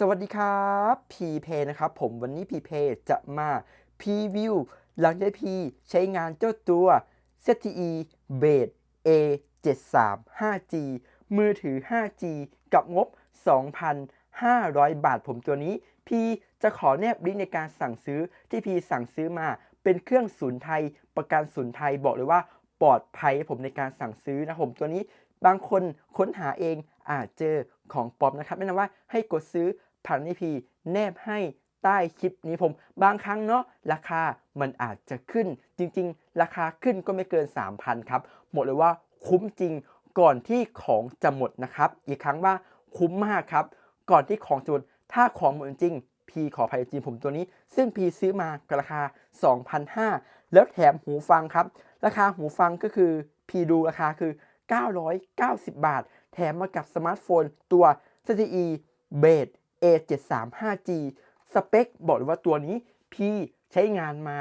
สวัสดีครับพีเพนะครับ ผมวันนี้พีเพจะมาพรีวิวหลังจากพีใช้งานเจ้าตัว ZTE b a d A 7 3 5G มือถือ 5G กับงบ 2,500 บาทผมตัวนี้ พีจะขอแนบลิงก์ในการสั่งซื้อที่พีสั่งซื้อมาเป็นเครื่องศูนย์ไทย ประกันศูนย์ไทยบอกเลยว่าปลอดภัยผมในการสั่งซื้อนะผมตัวนี้บางคนค้นหาเองอาจเจอของปลอมนะครับแนะนำว่าให้กดซื้อ ผ่านนิพีแนบให้ใต้คลิปนี้ผม บางครั้งเนาะราคามันอาจจะขึ้น จริง ๆ ราคาขึ้นก็ไม่เกิน 3,000 ครับ หมดเลยว่าคุ้มจริงก่อนที่ของจะหมดนะครับ อีกครั้งว่าคุ้มมากครับ ก่อนที่ของจะหมดถ้าของหมดจริงพีขออภัยจริงผมตัวนี้ ซึ่งพีซื้อมากับราคา 2,500 แล้วแถมหูฟังครับ ราคาหูฟังก็คือพีดูราคาคือ 990 บาท แถมมากับสมาร์ทโฟนตัว ZTE b a d A735G สเปคบอกเลยว่าตัวนี้พี่ใช้งานมา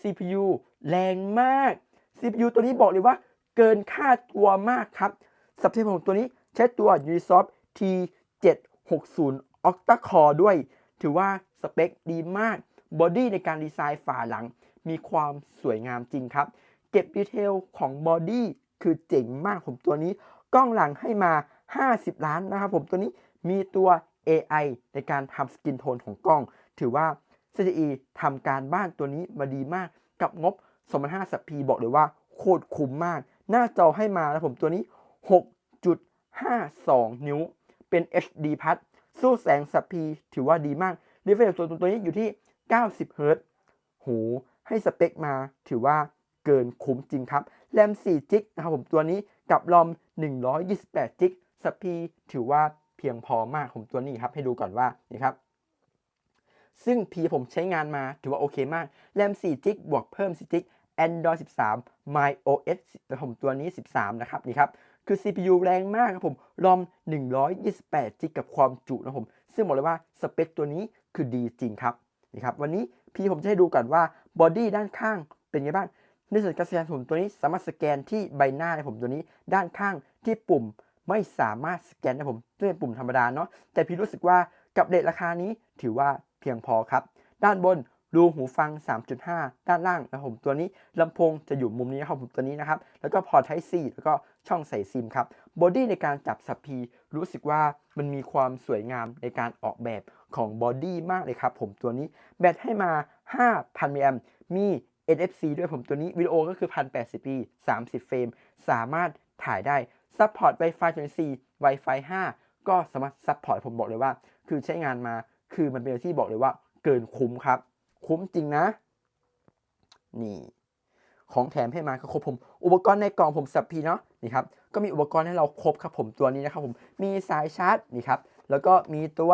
CPU แรงมาก CPU ตัวนี้บอกเลยว่าเกินค่าตัวมากครับสับเทของตัวนี้ใช้ตัว Unisoft T760 Octa Core ด้วย ถือว่าสเปคดีมาก บอดี้ในการดีไซน์ฝาหลัง มีความสวยงามจริงครับ เก็บดีเทลของบอดี้คือเจ๋งมากผมตัวนี้ กล้องหลังให้มา 50 ล้านนะครับผมตัวนี้มีตัว AI ในการทำสกินโทนของกล้อง ถือว่า CGE ทำการบ้านตัวนี้มาดีมากกับงบ 2,500สัปพีบอกเลยว่าโคตรคุ้มมาก หน้าจอให้มาแล้วผมตัวนี้ 6.52 นิ้ว เป็น HD พัดสู้แสงสัปพีถือว่าดีมากรีเฟรชตัวตัวนี้อยู่ที่ 90 เฮิรตซ์โห ให้สเปคมาถือว่าเกินคุ้มจริงครับ แรม 4 จิกนะครับผมตัวนี้กับรอม 128 จิกสัปพีถือว่า เพียงพอมากผมตัวนี้ครับให้ดูก่อนว่านี่ครับซึ่งพีผมใช้งานมาถือว่าโอเคมากแรม4จิกบวกเพิ่ม4จิก Android 13 MyOS นะผมตัวนี้ 13 นะครับนี่ครับคือ CPU แรงมากครับผมรอม 128จิกกับความจุนะผม ซึ่งบอกเลยว่าสเปคตัวนี้คือดีจริงครับนี่ครับ วันนี้พี่ผมจะให้ดูก่อนว่าบอดี้ด้านข้างเป็นไงบ้าง ในส่วนการสแกนผมตัวนี้สามารถสแกนที่ใบหน้าในผมตัวนี้ด้านข้างที่ปุ่ม ไม่สามารถสแกนได้ผมด้วยปุ่มธรรมดาเนาะแต่พี่รู้สึกว่ากับเรทราคานี้ถือว่าเพียงพอครับ ด้านบนรูหูฟัง 3.5 ด้านล่างนะผมตัวนี้ลำโพงจะอยู่มุมนี้นะครับผมตัวนี้นะครับ แล้วก็พอร์ต Type C แล้วก็ช่องใส่ซิมครับบอดี้ในการจับสับพีรู้สึกว่ามันมีความสวยงามในการออกแบบของบอดี้มากเลยครับผมตัวนี้แบตให้มา 5,000มิลลิแอมมี NFC ด้วยผมตัวนี้วิดีโอก็คือ 1080p 30 เฟรม สามารถถ่ายได้ ซัพพอร์ต Wi-Fi 4 Wi-Fi 5 ก็สามารถซัพพอร์ตผมบอกเลยว่า คือใช้งานมาคือมันเป็นอะไรที่บอกเลยว่าเกินคุ้มครับ คุ้มจริงนะ นี่ ของแถมให้มาก็ครบผม อุปกรณ์ในกล่องผมสับพีเนาะนี่ครับก็มีอุปกรณ์ให้เราครบครับผมตัวนี้นะครับผมมีสายชาร์จนี่ครับแล้วก็มีตัว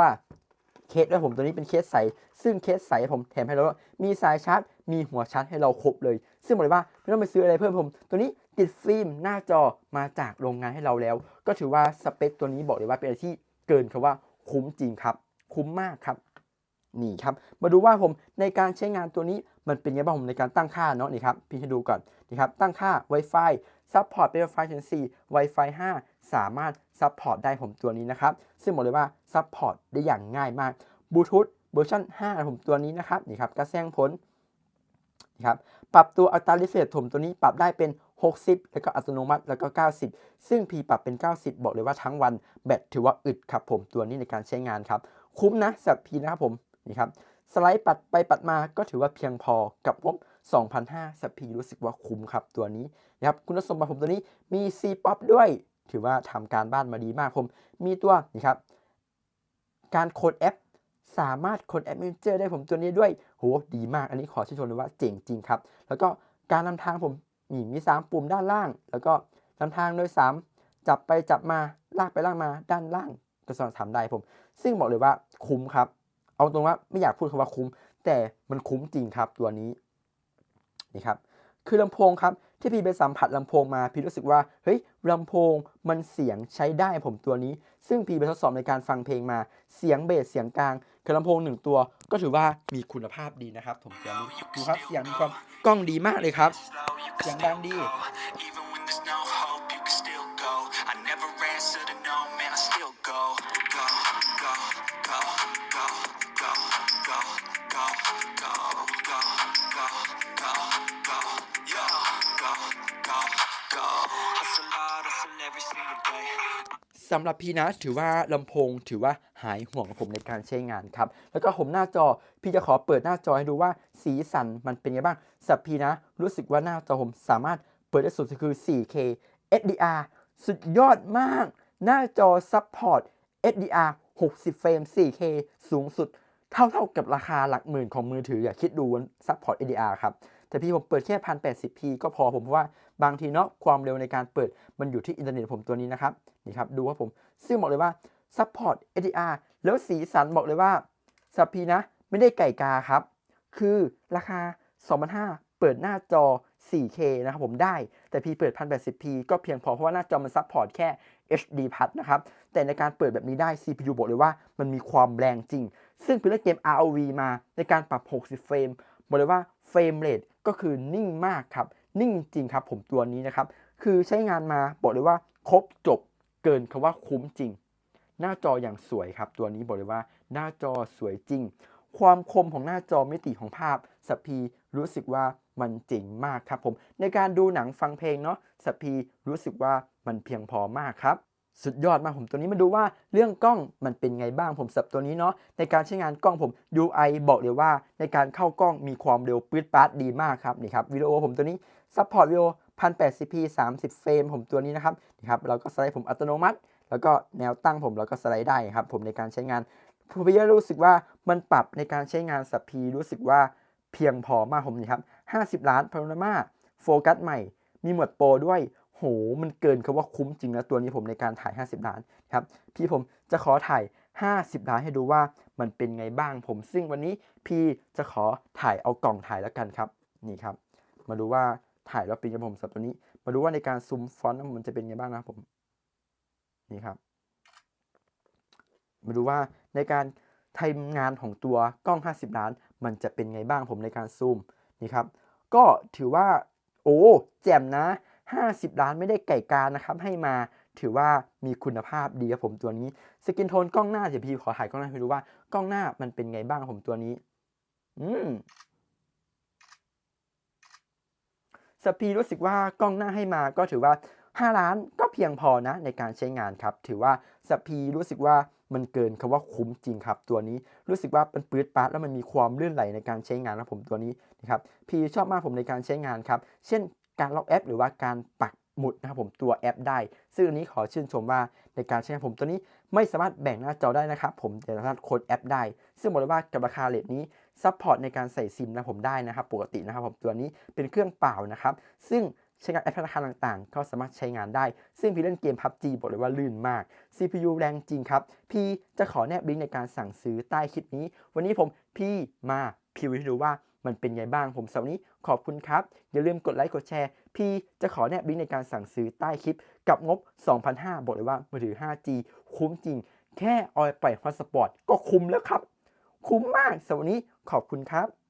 เคสด้วยผมตัวนี้เป็นเคสใส ซึ่งเคสใสผมแถมให้เรามีสายชาร์จ มีหัวชาร์จให้เราครบเลย ซึ่งบอกเลยว่าไม่ต้องไปซื้ออะไรเพิ่มผม ตัวนี้ ติดฟิล์มหน้าจอมาจากโรงงานให้เราแล้ว ก็ถือว่าสเปคตัวนี้บอกเลยว่าเป็นอะไรที่เกินคำว่าคุ้มจริงครับ คุ้มมากครับนี่ครับ มาดูว่าผมในการใช้งานตัวนี้มันเป็นยังไงบ้างผมในการตั้งค่าเนาะนี่ครับพี่ให้ดูก่อนนี่ครับตั้งค่า Wi-Fi ซัพพอร์ตเป็น Wi-Fi 4 Wi-Fi 5 สามารถซัพพอร์ตได้ผมตัวนี้นะครับ ซึ่งบอกเลยว่าซัพพอร์ตได้อย่างง่ายมากบลูทูธเวอร์ชัน5นะผมตัวนี้นะครับนี่ครับกระแสงผลนี่ ครับปรับตัวอัตราลิเฟตผมตัวนี้ปรับได้เป็น 60 แล้วก็อัตโนมัติแล้วก็ 90 ซึ่งพีปรับเป็น 90 บอกเลยว่าทั้งวันแบตถือว่าอึดครับผมตัวนี้ในการใช้งานครับ คุ้มนะสำหรับพีนะครับผมนี่ครับสไลด์ปัดไปปัดมาก็ถือว่าเพียงพอกับงบ2,500สับพีรู้สึกว่าคุ้มครับตัวนี้นะครับคุณสมบัติผมตัวนี้มี C POP ด้วย ถือว่าทำการบ้านมาดีมากผม มีตัวนี่ครับการโคดแอป สามารถคนแอดมินเจอร์ได้ผมตัวนี้ด้วยโหดีมาก อันนี้ขอชื่นชมเลยว่าเจ๋งจริงครับ แล้วก็การนำทางผมมีมี 3 ปุ่มด้านล่าง แล้วก็นำทางโดย 3 จับไปจับมาลากไปลากมาด้านล่างก็สามารถทำได้ผม ซึ่งบอกเลยว่าคุ้มครับ เอาตรงว่าไม่อยากพูดคำว่าคุ้ม แต่มันคุ้มจริงครับตัวนี้นี่ครับ คือลำโพงครับที่พี่ไปสัมผัสลำโพงมาพี่รู้สึกว่าเฮ้ยลำโพงมันเสียงใช้ได้ผมตัวนี้ ซึ่งพี่ไปทดสอบในการฟังเพลงมาเสียงเบสเสียงกลางคือลำโพงหนึ่งตัว ก็ถือว่ามีคุณภาพดีนะครับ ผมจะดูครับเสียงมีความกล้องดีมากเลยครับเสียงดังดี สำหรับพี่นะถือว่าลำโพงถือว่าหายห่วงของผมในการใช้งานครับ แล้วก็ผมหน้าจอพี่จะขอเปิดหน้าจอให้ดูว่าสีสันมันเป็นไงบ้างสับพีนะ รู้สึกว่าหน้าจอผมสามารถเปิดได้สุดคือ 4K HDR สุดยอดมาก หน้าจอซัพพอร์ต HDR 60 เฟรม 4K สูงสุดเท่าเท่ากับราคาหลักหมื่นของมือถืออย่าคิดดูซัพพอร์ต HDR ครับ แต่พี่ผมเปิดแค่ 1080p ก็พอผมเพราะว่าบางทีเนาะความเร็วในการเปิดมันอยู่ที่อินเทอร์เน็ตผมตัวนี้นะครับนี่ครับดูว่าผมซึ่งบอกเลยว่าซัพพอร์ต HDR แล้วสีสันบอกเลยว่าสับพีนะไม่ได้ไก่กาครับ คือราคา 2,500 เปิดหน้าจอ 4K นะครับผมได้ แต่พี่เปิด 1080p ก็เพียงพอเพราะว่าหน้าจอมันซัพพอร์ตแค่ HD พัดนะครับ แต่ในการเปิดแบบนี้ได้ CPU บอกเลยว่ามันมีความแรงจริง ซึ่งเป็นเล่นเกม ROV มาในการปรับ 60 เฟรม บอกเลยว่าเฟรมเรท ก็คือนิ่งมากครับ นิ่งจริงครับผมตัวนี้นะครับ คือใช้งานมาบอกเลยว่าครบจบเกินคำว่าคุ้มจริง หน้าจออย่างสวยครับ ตัวนี้บอกเลยว่าหน้าจอสวยจริง ความคมของหน้าจอมิติของภาพสัพพีรู้สึกว่ามันเจ๋งมากครับผม ในการดูหนังฟังเพลงเนาะสัพพีรู้สึกว่ามันเพียงพอมากครับ สุดยอดมากผมตัวนี้มาดูว่าเรื่องกล้องมันเป็นไงบ้างผมสับตัวนี้เนาะในการใช้งานกล้องผม UI บอกเลยว่าในการเข้ากล้องมีความเร็วปื๊ดปาดดีมากครับนี่ครับวิดีโอผมตัวนี้ซัพพอร์ตวิดีโอ 1080p 30 เฟรมผมตัวนี้นะครับนี่ครับเราก็สไลด์ผมอัตโนมัติ แล้วก็แนวตั้งผมเราก็สไลด์ได้ครับผมในการใช้งานผมพี่รู้สึกว่ามันปรับในการใช้งานสัพพีรู้สึกว่าเพียงพอมากผมนี่ครับ50 ล้านพาโนรามาโฟกัสใหม่ มีหมวดโปรด้วย หมันเกินคำว่าคุ้มจริงนะตัวนี้ผมในการถ่าย 50 ล้านครับพี่ผมจะขอถ่าย 50 ล้านให้ดูว่ามันเป็นไงบ้างผม ซึ่งวันนี้พี่จะขอถ่ายเอากล่องถ่ายแล้วกันครับนี่ครับ มาดูว่าถ่ายแล้วเป็นยังไงผมสำหรับตัวนี้ มาดูว่าในการซูมฟอนต์มันจะเป็นไงบ้างนะผมนี่ครับ มาดูว่าในการทำงานของตัวกล้อง 50 ล้าน มันจะเป็นไงบ้างผมในการซูมนี่ครับก็ถือว่าโอ้แจ่มนะ 50 ล้านไม่ได้ไก่การนะครับ ให้มาถือว่ามีคุณภาพดีครับผมตัวนี้ สกินโทนกล้องหน้าเดี๋ยวพี่ขอถ่ายกล้องหน้าให้ดูว่ากล้องหน้ามันเป็นไงบ้างผมตัวนี้ อืมสปีรู้สึกว่ากล้องหน้าให้มาก็ถือว่า 5 ล้านก็เพียงพอนะในการใช้งานครับ ถือว่าสปีรู้สึกว่ามันเกินคำว่าคุ้มจริงครับ ตัวนี้รู้สึกว่าเป็นปื๊ดปาร์ดแล้วมันมีความลื่นไหลในการใช้งานครับผมตัวนี้นะครับพี่ชอบมากผมในการใช้งานครับ เช่น การล็อกแอป หรือว่าการปักหมุดนะครับผมตัวแอปได้ ซึ่งอันนี้ขอชื่นชมว่าในการใช้งานผมตัวนี้ไม่สามารถแบ่งหน้าจอได้นะครับผมแต่สามารถโค้ดแอปได้ ซึ่งบอกเลยว่ากับราคาเลทนี้ซัพพอร์ตในการใส่ซิมนะผมได้นะครับปกตินะครับผมตัวนี้เป็นเครื่องเปล่านะครับซึ่งใช้งานแอปธนาคารต่างๆ ก็สามารถใช้งานได้ ซึ่งพี่เล่นเกม PUBG บอกเลยว่าลื่นมาก CPU แรงจริงครับ พี่จะขอแนบลิงก์ในการสั่งซื้อใต้คลิปนี้ วันนี้ผมพี่มา พิวให้ดูว่ามันเป็นไงบ้างผมสำหรับวันนี้ขอบคุณครับ อย่าลืมกดไลค์กดแชร์ พี่จะขอแนบลิงก์ในการสั่งซื้อใต้คลิป กับงบ 2,500 บอกเลยว่ามือถือ 5G คุ้มจริง แค่ออยปล่อยฮอตสปอร์ตก็คุ้มแล้วครับ คุ้มมากสำหรับวันนี้ขอบคุณครับ